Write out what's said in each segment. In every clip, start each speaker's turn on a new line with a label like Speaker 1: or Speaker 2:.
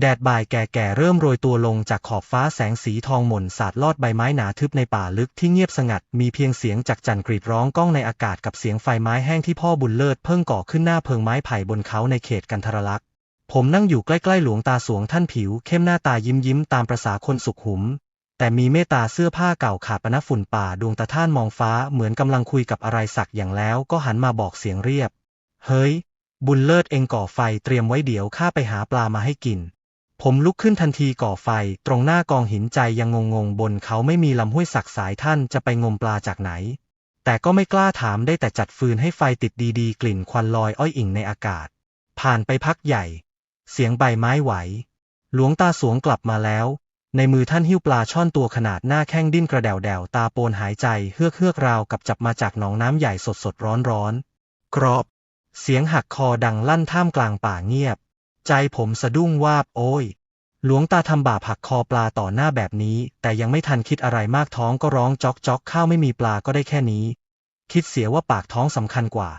Speaker 1: แดดบ่ายแก่ๆเริ่มโรยตัวลงจากขอบฟ้าแสงสีทองหม่นสาดลอดใบไม้หนาทึบในป่าลึกที่เงียบสงัด มีเพียงเสียงจากจันกรีดร้องก้องในอากาศกับเสียงไฟไม้แห้งที่พ่อบุญเลิศเพิ่งก่อขึ้นหน้าเพิงไม้ไผ่บนเขาในเขตกันทรลักษณ์ผมนั่งอยู่ใกล้ๆหลวงตาสวงท่านผิว เข้มหน้าตายิ้มยิ้มๆตามประษาคนสุขหุม แต่มีเมตตาเสื้อผ้าเก่าขาดปนฝุ่นป่าดวงตาท่านมองฟ้าเหมือนกำลังคุยกับอะไรสักอย่างแล้วก็หันมาบอกเสียงเรียบ เฮ้ย บุญเลิศเองก่อไฟเตรียมไว้เดี๋ยวข้าไปหาปลามาให้กิน ผมลุกขึ้นทันทีก่อไฟ ตรงหน้ากองหินใจยังงงๆ บนเขาไม่มีลำห้วยสักสายท่านจะไปงมปลาจากไหน แต่ก็ไม่กล้าถามได้แต่จัดฟืนให้ไฟติดดีๆ กลิ่นควันลอยอ้อยอิ่งในอากาศ ผ่านไปพักใหญ่ เสียงใบไม้ไหว หลวงตาสวงกลับมาแล้ว ในมือท่านหิ้วปลาช่อนตัวขนาดหน้าแข้งดิ้นกระเดวแดวตาโปนหายใจเฮือกเฮือกราวกับจับมาจากหนองน้ำใหญ่สดสดร้อนร้อนกรอบ เสียงหักคอดังลั่นท่ามกลางป่าเงียบ ใจผมสะดุ้งวาบโอ้ย หลวงตาทำบาปหักคอปลาต่อหน้าแบบนี้ แต่ยังไม่ทันคิดอะไรมากท้องก็ร้องจอกจอกข้าวไม่มีปลาก็ได้แค่นี้ คิดเสียว่าปากท้องสำคัญกว่า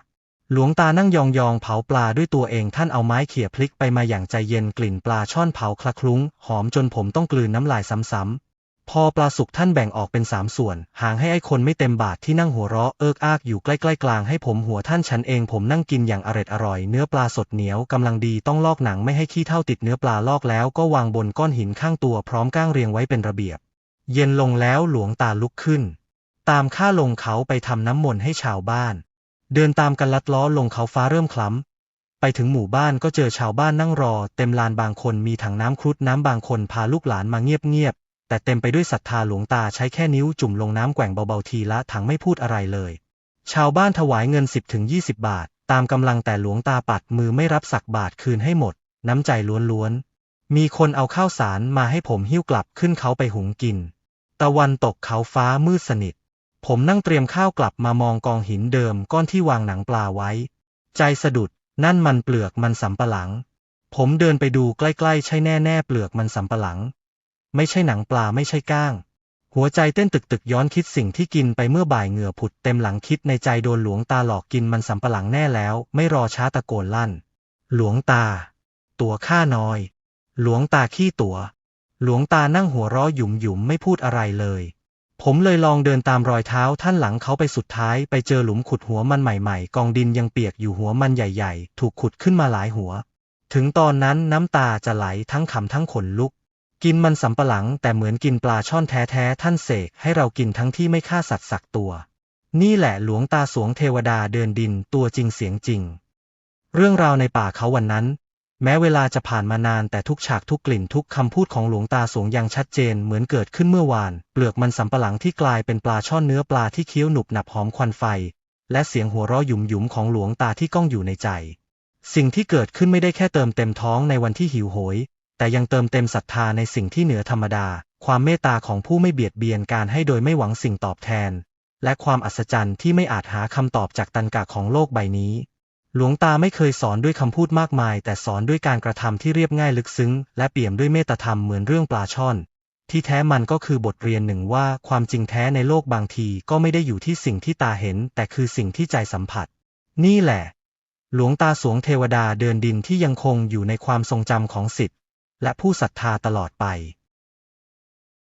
Speaker 1: หลวงตานั่งยองยองๆเผาปลาด้วยตัวเองท่านเอาไม้เขี่ยพลิกไปมาอย่างใจเย็นกลิ่นปลาช่อนเผาคละคลุ้ง หอมจนผมต้องกลืนน้ำลายซ้ำๆ พอปลาสุกท่านแบ่งออกเป็นสามส่วน หางให้ไอ้คนไม่เต็มบาทที่นั่งหัวเราะเอิกอากอยู่ใกล้ๆกลางให้ผมหัวท่านฉันเองผมนั่งกินอย่างอร็ดอร่อยเนื้อปลาสดเหนียวกำลังดีต้องลอกหนังไม่ให้ขี้เท่าติดเนื้อปลาลอกแล้วก็วางบนก้อนหินข้างตัวพร้อมก้างเรียงไว้เป็นระเบียบ เย็นลงแล้วหลวงตาลุกขึ้น ตามข้าลงเขาไปทำน้ำมนต์ให้ชาวบ้าน เดินตามกันลัดล้อลงเขาฟ้าเริ่มคล้ำไปถึงหมู่บ้านก็เจอชาวบ้านนั่งรอ เต็มลานบางคนมีถังน้ำครุฑน้ำบางคนพาลูกหลานมาเงียบ แต่เต็มไปด้วยศรัทธาหลวงตาใช้แค่นิ้วจุ่มลงน้ำแกว่งเบาๆทีละถังไม่พูดอะไรเลย ชาวบ้านถวายเงิน 10ถึง20 บาท ตามกำลังแต่หลวงตาปัดมือไม่รับสักบาทคืนให้หมด น้ำใจล้วนๆ มีคนเอาข้าวสารมาให้ผมหิ้วกลับขึ้นเขาไปหุงกิน ตะวันตกเขาฟ้ามืดสนิท ผมนั่งเตรียมข้าวกลับมามองกองหินเดิมก้อนที่วางหนังปลาไว้ ใจสะดุด นั่นมันเปลือกมันสำปะหลัง ผมเดินไปดูใกล้ๆ ใช่แน่ๆเปลือกมันสำปะหลัง ไม่ใช่หนังปลาไม่ใช่ก้าง หัวใจเต้นตึกๆย้อนคิดสิ่งที่กินไปเมื่อบ่ายเหงื่อผุดเต็มหลังคิดในใจโดนหลวงตาหลอกกินมันสำปะหลังแน่แล้ว ไม่รอช้าตะโกนลั่น หลวงตา ตัวข้าน้อย หลวงตาขี้ตัว หลวงตานั่งหัวเราะหยุมหยุมไม่พูดอะไรเลยผมเลยลองเดินตามรอยเท้าท่านหลังเขาไปสุดท้ายไปเจอหลุมขุดหัวมันใหม่ๆ กองดินยังเปียกอยู่หัวมันใหญ่ๆ ถูกขุดขึ้นมาหลายหัว ถึงตอนนั้นน้ำตาจะไหลทั้งขำทั้งขนลุก กินมันสำปะหลังแต่เหมือนกินปลาช่อนแท้ๆท่านเสกให้เรากินทั้งที่ไม่ฆ่าสัตว์สักตัว นี่แหละหลวงตาสวงเทวดาเดินดินตัวจริงเสียงจริง เรื่องราวในป่าเขาวันนั้น แม้เวลาจะผ่านมานานแต่ทุกฉากทุกกลิ่นทุกคำพูดของหลวงตาสวงยังชัดเจนเหมือนเกิดขึ้นเมื่อวาน เปลือกมันสำปะหลังที่กลายเป็นปลาช่อนเนื้อปลาที่เคี้ยวหนุบหนับหอมควันไฟ และเสียงหัวเราะหยุมหยุมของหลวงตาที่ก้องอยู่ในใจ สิ่งที่เกิดขึ้นไม่ได้แค่เติมเต็มท้องในวันที่หิวโหย แต่ยังเติมเต็มศรัทธาในสิ่งที่เหนือธรรมดา ความเมตตาของผู้ไม่เบียดเบียนการให้โดยไม่หวังสิ่งตอบแทน และความอัศจรรย์ที่ไม่อาจหาคำตอบจากตันกะของโลกใบนี้ หลวงตาไม่เคยสอนด้วยคำพูดมากมาย แต่สอนด้วยการกระทำที่เรียบง่ายลึกซึ้ง และเปี่ยมด้วยเมตตาธรรมเหมือนเรื่องปลาช่อน ที่แท้มันก็คือบทเรียนหนึ่งว่าความจริงแท้ในโลกบางทีก็ไม่ได้อยู่ที่สิ่งที่ตาเห็น แต่คือสิ่งที่ใจสัมผัส นี่แหละ หลวงตาสวงเทวดาเดินดินที่ยังคงอยู่ในความทรงจำของสิทธิ และผู้ศรัทธาตลอดไป